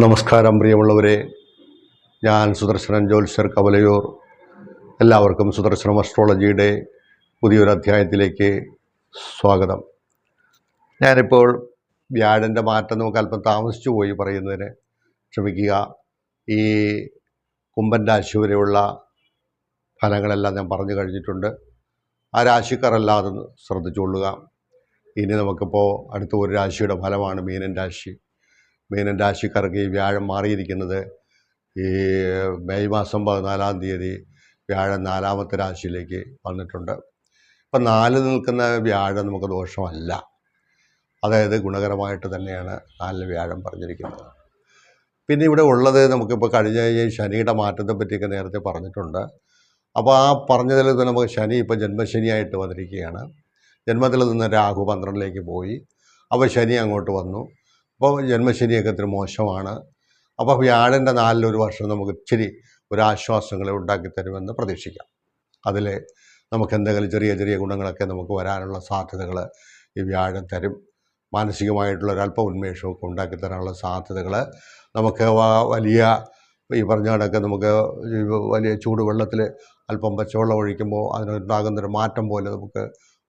നമസ്കാരം പ്രിയമുള്ളവരെ. ഞാൻ സുദർശനൻ ജ്യോത്സ്യർ കവലയൂർ. എല്ലാവർക്കും സുദർശനം അസ്ട്രോളജിയുടെ പുതിയൊരു അധ്യായത്തിലേക്ക് സ്വാഗതം. ഞാനിപ്പോൾ വ്യാഴന്റെ മാറ്റം നമുക്ക് അല്പം താമസിച്ചു പോയി പറയുന്നതിന് ക്ഷമിക്കുക ഈ കുംഭൻ രാശി വരെയുള്ള ഫലങ്ങളെല്ലാം ഞാൻ പറഞ്ഞു കഴിഞ്ഞിട്ടുണ്ട്. ആ രാശിക്കാരല്ലാതെ ശ്രദ്ധിച്ചുകൊള്ളുക. ഇനി നമുക്കിപ്പോൾ അടുത്ത ഒരു രാശിയുടെ ഫലമാണ് മീനൻ രാശി. മീനൻ രാശിക്കാർക്ക് ഈ വ്യാഴം മാറിയിരിക്കുന്നത്. ഈ മെയ് മാസം പതിനാലാം തീയതി വ്യാഴം നാലാമത്തെ രാശിയിലേക്ക് വന്നിട്ടുണ്ട്. ഇപ്പം നാല് നിൽക്കുന്ന വ്യാഴം നമുക്ക് ദോഷമല്ല. അതായത് ഗുണകരമായിട്ട് തന്നെയാണ് നാലിൽ വ്യാഴം പറഞ്ഞിരിക്കുന്നത്. പിന്നെ ഇവിടെ ഉള്ളത് നമുക്കിപ്പോൾ കഴിഞ്ഞ ഈ ശനിയുടെ മാറ്റത്തെ പറ്റിയൊക്കെ നേരത്തെ പറഞ്ഞിട്ടുണ്ട്. അപ്പോൾ ആ പറഞ്ഞതിൽ തന്നെ നമുക്ക് ശനി ഇപ്പോൾ ജന്മശനിയായിട്ട് വന്നിരിക്കുകയാണ്. ജന്മത്തിൽ നിന്ന് രാഹു പന്ത്രണ്ടിലേക്ക് പോയി. അപ്പോൾ ശനി അങ്ങോട്ട് വന്നു. അപ്പോൾ ജന്മശനിയൊക്കെ ഇത്തിരി മോശമാണ്. അപ്പോൾ വ്യാഴന്റെ നാലിലൊരു വർഷം നമുക്ക് ഇച്ചിരി ഒരു ആശ്വാസങ്ങളെ ഉണ്ടാക്കി തരുമെന്ന് പ്രതീക്ഷിക്കാം. അതിൽ നമുക്ക് എന്തെങ്കിലും ചെറിയ ചെറിയ ഗുണങ്ങളൊക്കെ നമുക്ക് വരാനുള്ള സാധ്യതകൾ ഈ വ്യാഴം തരും. മാനസികമായിട്ടുള്ള ഒരല്പ ഉന്മേഷമൊക്കെ ഉണ്ടാക്കി തരാനുള്ള സാധ്യതകൾ നമുക്ക് വലിയ ഈ പറഞ്ഞ കണക്ക് നമുക്ക് വലിയ ചൂടുവെള്ളത്തിൽ അല്പം പച്ചവെള്ളം ഒഴിക്കുമ്പോൾ അതിനുണ്ടാകുന്നൊരു മാറ്റം പോലെ നമുക്ക്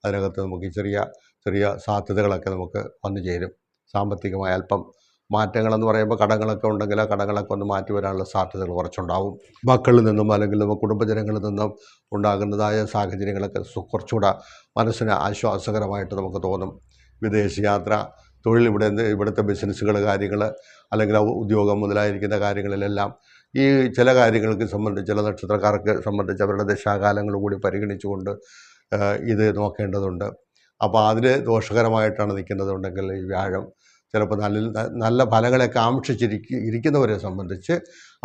അതിനകത്ത് നമുക്ക് ചെറിയ ചെറിയ സാധ്യതകളൊക്കെ നമുക്ക് വന്നു ചേരും. സാമ്പത്തികമായ അല്പം മാറ്റങ്ങളെന്ന് പറയുമ്പോൾ കടങ്ങളൊക്കെ ഉണ്ടെങ്കിൽ ആ കടങ്ങളൊക്കെ ഒന്ന് മാറ്റി വരാനുള്ള സാധ്യതകൾ കുറച്ചുണ്ടാവും. മക്കളിൽ നിന്നും അല്ലെങ്കിൽ നമ്മൾ കുടുംബജനങ്ങളിൽ നിന്നും ഉണ്ടാകുന്നതായ സാഹചര്യങ്ങളൊക്കെ കുറച്ചുകൂടെ മനസ്സിന് ആശ്വാസകരമായിട്ട് നമുക്ക് തോന്നും. വിദേശയാത്ര തൊഴിൽ ഇവിടെ ഇവിടുത്തെ ബിസിനസ്സുകൾ കാര്യങ്ങൾ അല്ലെങ്കിൽ ഉദ്യോഗം മുതലായിരിക്കുന്ന കാര്യങ്ങളിലെല്ലാം ഈ ചില കാര്യങ്ങൾക്ക് സംബന്ധിച്ച് ചില നക്ഷത്രക്കാർക്ക് സംബന്ധിച്ച് അവരുടെ ദശാകാലങ്ങൾ കൂടി പരിഗണിച്ചുകൊണ്ട് ഇത് നോക്കേണ്ടതുണ്ട്. അപ്പോൾ അതിൽ ദോഷകരമായിട്ടാണ് നിൽക്കുന്നതുണ്ടെങ്കിൽ ഈ വ്യാഴം ചിലപ്പോൾ നല്ല നല്ല ഫലങ്ങളെ കാക്ഷിച്ചിരിക്ക ഇരിക്കുന്നവരെ സംബന്ധിച്ച്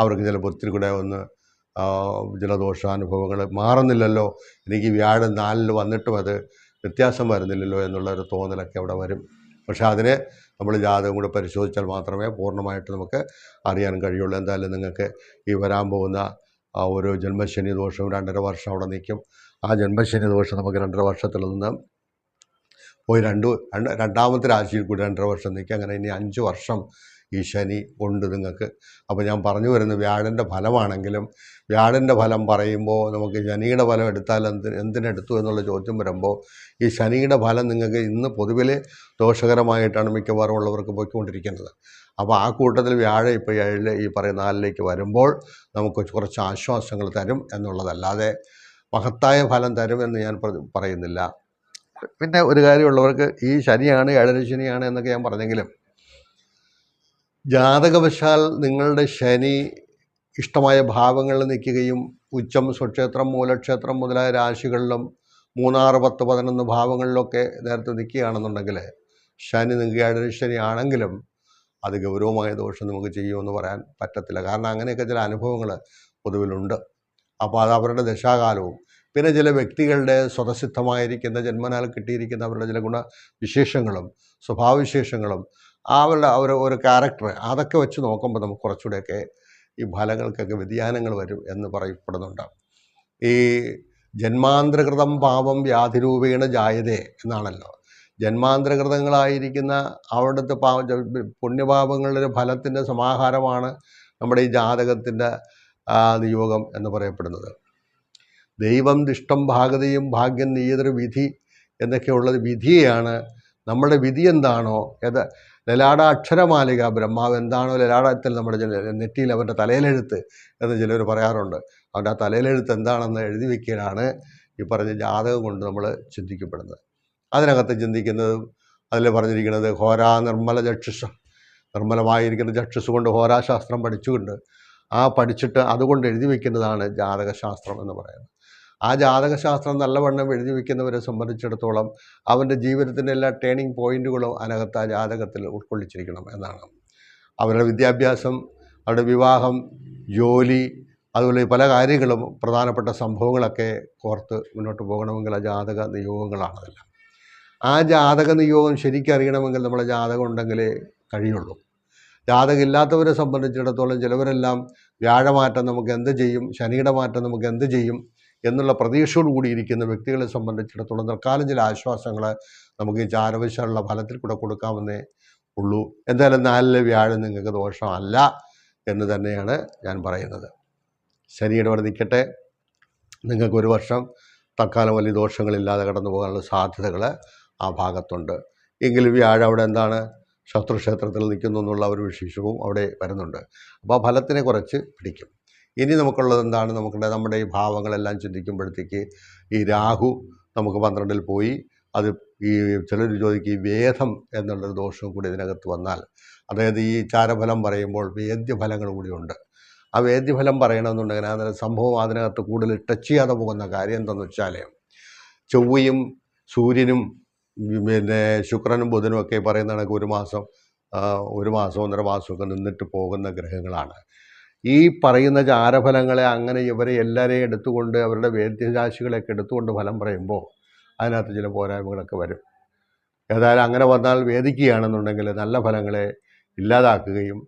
അവർക്ക് ചിലപ്പോൾ ഒത്തിരി കൂടെ ഒന്ന് ജലദോഷാനുഭവങ്ങൾ മാറുന്നില്ലല്ലോ. എനിക്ക് വ്യാഴം നാലിൽ വന്നിട്ടും അത് വ്യത്യാസം വരുന്നില്ലല്ലോ എന്നുള്ളൊരു തോന്നലൊക്കെ അവിടെ വരും. പക്ഷേ അതിനെ നമ്മൾ ജാതകം കൂടെ പരിശോധിച്ചാൽ മാത്രമേ പൂർണമായിട്ട് നമുക്ക് അറിയാൻ കഴിയുള്ളൂ. എന്തായാലും നിങ്ങൾക്ക് ഈ വരാൻ പോകുന്ന ആ ഒരു ജന്മശനി ദോഷവും രണ്ടര വർഷം അവിടെ നിൽക്കും. ആ ജന്മശനി ദോഷം നമുക്ക് രണ്ടര വർഷത്തിൽ നിന്ന് പോയി രണ്ട് രണ്ട് രണ്ടാമത്തെ രാശിയിൽ കൂടി രണ്ടര വർഷം നിൽക്കുക. അങ്ങനെ ഇനി അഞ്ച് വർഷം ഈ ശനി ഉണ്ട് നിങ്ങൾക്ക്. അപ്പോൾ ഞാൻ പറഞ്ഞു വരുന്നത് വ്യാഴന്റെ ഫലമാണെങ്കിലും വ്യാഴന്റെ ഫലം പറയുമ്പോൾ നമുക്ക് ശനിയുടെ ഫലം എടുത്താൽ എന്ത് എന്തിനെടുത്തു എന്നുള്ള ചോദ്യം വരുമ്പോൾ ഈ ശനിയുടെ ഫലം നിങ്ങൾക്ക് ഇന്ന് പൊതുവിൽ ദോഷകരമായിട്ടാണ് മിക്കവാറും ഉള്ളവർക്ക് പോയിക്കൊണ്ടിരിക്കുന്നത്. അപ്പോൾ ആ കൂട്ടത്തിൽ വ്യാഴം ഇപ്പോൾ ഏഴിൽ ഈ പറയുന്ന നാലിലേക്ക് വരുമ്പോൾ നമുക്ക് കുറച്ച് ആശ്വാസങ്ങൾ തരും എന്നുള്ളതല്ലാതെ മഹത്തായ ഫലം തരും എന്ന് ഞാൻ പറയുന്നില്ല. പിന്നെ ഒരു കാര്യമുള്ളവർക്ക് ഈ ശനിയാണ് ഏഴര ശനിയാണ് എന്നൊക്കെ ഞാൻ പറഞ്ഞെങ്കിലും ജാതകവശാൽ നിങ്ങളുടെ ശനി ഇഷ്ടമായ ഭാവങ്ങളിൽ നിൽക്കുകയും ഉച്ചം സ്വക്ഷേത്രം മൂലക്ഷേത്രം മുതലായ രാശികളിലും മൂന്നാറ് പത്ത് പതിനൊന്ന് ഭാവങ്ങളിലൊക്കെ നേരത്തെ നിൽക്കുകയാണെന്നുണ്ടെങ്കിൽ ശനി നിങ്ങൾക്ക് ഏഴര ശനി ആണെങ്കിലും അത് ഗൗരവമായ ദോഷം നമുക്ക് ചെയ്യുമെന്ന് പറയാൻ പറ്റത്തില്ല. കാരണം അങ്ങനെയൊക്കെ ചില അനുഭവങ്ങൾ പൊതുവിലുണ്ട്. അപ്പോൾ അത് അവരുടെ ദശാകാലവും പിന്നെ ചില വ്യക്തികളുടെ സ്വതസിദ്ധമായിരിക്കുന്ന ജന്മനാൽ കിട്ടിയിരിക്കുന്ന അവരുടെ ചില ഗുണവിശേഷങ്ങളും സ്വഭാവവിശേഷങ്ങളും അവരുടെ അവർ ഒരു ക്യാരക്ടർ അതൊക്കെ വെച്ച് നോക്കുമ്പോൾ നമുക്ക് കുറച്ചുകൂടെയൊക്കെ ഈ ഫലങ്ങൾക്കൊക്കെ വ്യതിയാനങ്ങൾ വരും എന്ന് പറയപ്പെടുന്നുണ്ട്. ഈ ജന്മാന്തരകൃതം പാപം വ്യാധിരൂപേണ ജായതേ എന്നാണല്ലോ. ജന്മാന്തരകൃതങ്ങളായിരിക്കുന്ന അവിടുത്തെ പാവ പുണ്യപാപങ്ങളുടെ ഫലത്തിന്റെ സമാഹാരമാണ് നമ്മുടെ ഈ ജാതകത്തിന്റെ നിയോഗം എന്ന് പറയപ്പെടുന്നത്. ദൈവം ദിഷ്ടം ഭാഗതയും ഭാഗ്യം നീയതൊരു വിധി എന്നൊക്കെയുള്ളത് വിധിയെയാണ്. നമ്മുടെ വിധി എന്താണോ? ഏത്? ലലാട അക്ഷരമാലിക ബ്രഹ്മാവ് എന്താണോ ലലാടത്തിൽ നമ്മുടെ നെറ്റിയിൽ അവന്റെ തലയിലെഴുത്ത് എന്ന് ചിലർ പറയാറുണ്ട്. അവന്റെ ആ തലയിലെഴുത്ത് എന്താണെന്ന് എഴുതി വയ്ക്കലാണ് ഈ പറഞ്ഞ ജാതകം കൊണ്ട് നമ്മൾ ചിന്തിക്കപ്പെടുന്നത്. അതിനകത്ത് ചിന്തിക്കുന്നതും അതിൽ പറഞ്ഞിരിക്കുന്നത് ഹോരാ നിർമ്മല ചക്ഷുഷ നിർമ്മലമായിരിക്കുന്ന ചക്ഷുസ് കൊണ്ട് ഹോരാശാസ്ത്രം പഠിച്ചുകൊണ്ട് ആ പഠിച്ചിട്ട് അതുകൊണ്ട് എഴുതി വയ്ക്കുന്നതാണ് ജാതകശാസ്ത്രം എന്ന് പറയുന്നത്. ആ ജാതകശാസ്ത്രം നല്ലവണ്ണം എഴുതി വയ്ക്കുന്നവരെ സംബന്ധിച്ചിടത്തോളം അവന്റെ ജീവിതത്തിന്റെ എല്ലാ ടേണിംഗ് പോയിന്റുകളും അതിനകത്ത് ആ ജാതകത്തിൽ ഉൾക്കൊള്ളിച്ചിരിക്കണം എന്നാണ്. അവരുടെ വിദ്യാഭ്യാസം അവരുടെ വിവാഹം ജോലി അതുപോലെ പല കാര്യങ്ങളും പ്രധാനപ്പെട്ട സംഭവങ്ങളൊക്കെ കോർത്ത് മുന്നോട്ട് പോകണമെങ്കിൽ ആ ജാതക നിയോഗങ്ങളാണ് അതെല്ലാം. ആ ജാതക നിയോഗം ശരിക്കും അറിയണമെങ്കിൽ നമ്മളെ ജാതകം ഉണ്ടെങ്കിലേ കഴിയുള്ളൂ. ജാതകം ഇല്ലാത്തവരെ സംബന്ധിച്ചിടത്തോളം ചിലവരെല്ലാം വ്യാഴമാറ്റം നമുക്ക് എന്ത് ചെയ്യും? ശനിയുടെ മാറ്റം നമുക്ക് എന്ത് ചെയ്യും? എന്നുള്ള പ്രതീക്ഷയോട് കൂടിയിരിക്കുന്ന വ്യക്തികളെ സംബന്ധിച്ചിടത്തോളം തൽക്കാലം ചില ആശ്വാസങ്ങൾ നമുക്ക് ഈ ചാരവശാലുള്ള ഫലത്തിൽ കൂടെ കൊടുക്കാമെന്നേ ഉള്ളൂ. എന്തായാലും നാലിലെ വ്യാഴം നിങ്ങൾക്ക് ദോഷമല്ല എന്ന് തന്നെയാണ് ഞാൻ പറയുന്നത്. ശനിയുടെ അവിടെ നിൽക്കട്ടെ. നിങ്ങൾക്ക് ഒരു വർഷം തൽക്കാലം വലിയ ദോഷങ്ങളില്ലാതെ കടന്നു പോകാനുള്ള സാധ്യതകൾ ആ ഭാഗത്തുണ്ട്. എങ്കിലും വ്യാഴം അവിടെ എന്താണ്? ശത്രുക്ഷേത്രത്തിൽ നിൽക്കുന്നു എന്നുള്ള ഒരു വിശേഷവും അവിടെ വരുന്നുണ്ട്. അപ്പോൾ ആ ഫലത്തിനെ കുറച്ച് പിടിക്കും. ഇനി നമുക്കുള്ളത് എന്താണ്? നമുക്കുടെ നമ്മുടെ ഈ ഭാവങ്ങളെല്ലാം ചിന്തിക്കുമ്പോഴത്തേക്ക് ഈ രാഹു നമുക്ക് പന്ത്രണ്ടിൽ പോയി. അത് ഈ ചിലർ ചോദിക്കും ഈ വേദം എന്നുള്ളൊരു ദോഷവും കൂടി ഇതിനകത്ത് വന്നാൽ? അതായത് ഈ ചാരഫലം പറയുമ്പോൾ വേദ്യഫലങ്ങൾ കൂടിയുണ്ട് ആ വേദ്യഫലം പറയണമെന്നുണ്ടെങ്കിൽ അതിന് സംഭവം അതിനകത്ത് കൂടുതൽ ടച്ച് ചെയ്യാതെ പോകുന്ന കാര്യം എന്താണെന്ന് വെച്ചാൽ ചൊവ്വയും സൂര്യനും പിന്നെ ശുക്രനും ബുധനും ഒക്കെ പറയുന്ന കണക്ക് ഒരു മാസം ഒരു മാസം ഒന്നര മാസമൊക്കെ നിന്നിട്ട് പോകുന്ന ഗ്രഹങ്ങളാണ്. ഈ പറയുന്ന ചാരഫലങ്ങളെ അങ്ങനെ ഇവരെ എല്ലാവരെയും എടുത്തുകൊണ്ട് അവരുടെ വേദ്യരാശികളെയൊക്കെ എടുത്തുകൊണ്ട് ഫലം പറയുമ്പോൾ അതിനകത്ത് ചില പോരായ്മകളൊക്കെ വരും. ഏതായാലും അങ്ങനെ വന്നാൽ വേദിക്കുകയാണെന്നുണ്ടെങ്കിൽ നല്ല ഫലങ്ങളെ ഇല്ലാതാക്കുകയും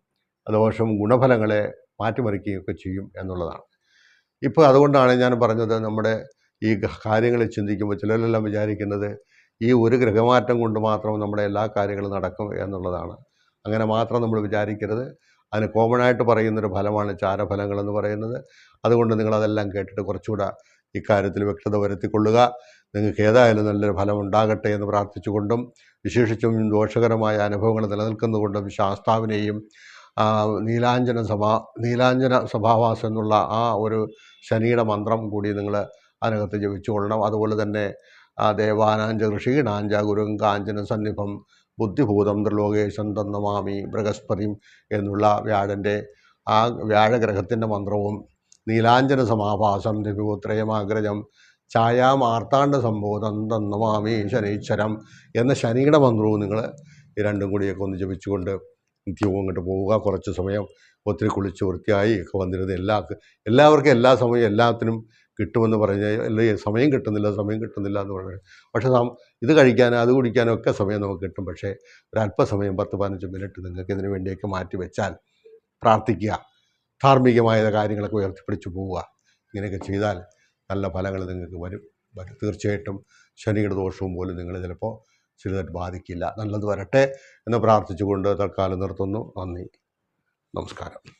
ദോഷം ഗുണഫലങ്ങളെ മാറ്റിമറിക്കുകയും ഒക്കെ ചെയ്യും എന്നുള്ളതാണ്. ഇപ്പോൾ അതുകൊണ്ടാണ് ഞാൻ പറഞ്ഞത് നമ്മുടെ ഈ കാര്യങ്ങൾ ചിന്തിക്കുമ്പോൾ ചിലരെല്ലാം വിചാരിക്കുന്നത് ഈ ഒരു ഗ്രഹമാറ്റം കൊണ്ട് മാത്രം നമ്മുടെ എല്ലാ കാര്യങ്ങളും നടക്കും എന്നുള്ളതാണ്. അങ്ങനെ മാത്രം നമ്മൾ വിചാരിക്കരുത്. അതിന് കോമണായിട്ട് പറയുന്നൊരു ഫലമാണ് ചാരഫലങ്ങൾ എന്ന് പറയുന്നത്. അതുകൊണ്ട് നിങ്ങളതെല്ലാം കേട്ടിട്ട് കുറച്ചുകൂടെ ഇക്കാര്യത്തിൽ വ്യക്തത വരുത്തിക്കൊള്ളുക. നിങ്ങൾക്ക് ഏതായാലും നല്ലൊരു ഫലം ഉണ്ടാകട്ടെ എന്ന് പ്രാർത്ഥിച്ചുകൊണ്ടും വിശേഷിച്ചും ദോഷകരമായ അനുഭവങ്ങൾ നിലനിൽക്കുന്നതുകൊണ്ടും ശാസ്താവിനെയും നീലാഞ്ജന സഭാ നീലാഞ്ജന സഭാവാസം എന്നുള്ള ആ ഒരു ശനിയുടെ മന്ത്രം കൂടി നിങ്ങൾ അതിനകത്ത് ജപിച്ചുകൊള്ളണം. അതുപോലെ തന്നെ ദേവാനാഞ്ച ഋഷീണാഞ്ച ഗുരു കാഞ്ചന സന്നിഭം ബുദ്ധിഭൂതം ത്രിലോകേശം തന്നമാമി ബൃഹസ്പതിം എന്നുള്ള വ്യാഴന്റെ ആ വ്യാഴഗ്രഹത്തിന്റെ മന്ത്രവും നീലാഞ്ജന സമാഭാസം ദിവിപുത്രയമാഗ്രജം ഛായാമാർത്താണ്ഡ സംബോധം തന്നമാമി ശനീശ്വരം എന്ന ശനിയുടെ മന്ത്രവും നിങ്ങൾ രണ്ടും കൂടിയൊക്കെ ഒന്ന് ജപിച്ചുകൊണ്ട് നിത്യവും അങ്ങോട്ട് പോവുക. കുറച്ച് സമയം ഒത്തിരി കുളിച്ച് വൃത്തിയായി ഒക്കെ വന്നിരുന്ന് എല്ലാ എല്ലാവർക്കും എല്ലാ സമയവും എല്ലാത്തിനും കിട്ടുമെന്ന് പറഞ്ഞ് അല്ലെങ്കിൽ സമയം കിട്ടുന്നില്ല സമയം കിട്ടുന്നില്ല എന്ന് പറഞ്ഞു പക്ഷേ ഇത് കഴിക്കാനും അത് കുടിക്കാനും ഒക്കെ സമയം നമുക്ക് കിട്ടും. പക്ഷേ ഒരല്പസമയം പത്ത് പതിനഞ്ച് മിനിറ്റ് നിങ്ങൾക്ക് ഇതിനു വേണ്ടിയൊക്കെ മാറ്റി വെച്ചാൽ പ്രാർത്ഥിക്കുക ധാർമ്മികമായ കാര്യങ്ങളൊക്കെ ഉയർത്തിപ്പിടിച്ചു പോവുക ഇങ്ങനെയൊക്കെ ചെയ്താൽ നല്ല ഫലങ്ങൾ നിങ്ങൾക്ക് വരും വരും. തീർച്ചയായിട്ടും ശനിയുടെ ദോഷവും പോലും നിങ്ങൾ ചിലപ്പോൾ ചിലതായിട്ട് ബാധിക്കില്ല. നല്ലത് വരട്ടെ എന്ന് പ്രാർത്ഥിച്ചുകൊണ്ട് തൽക്കാലം നിർത്തുന്നു. നന്ദി. നമസ്കാരം.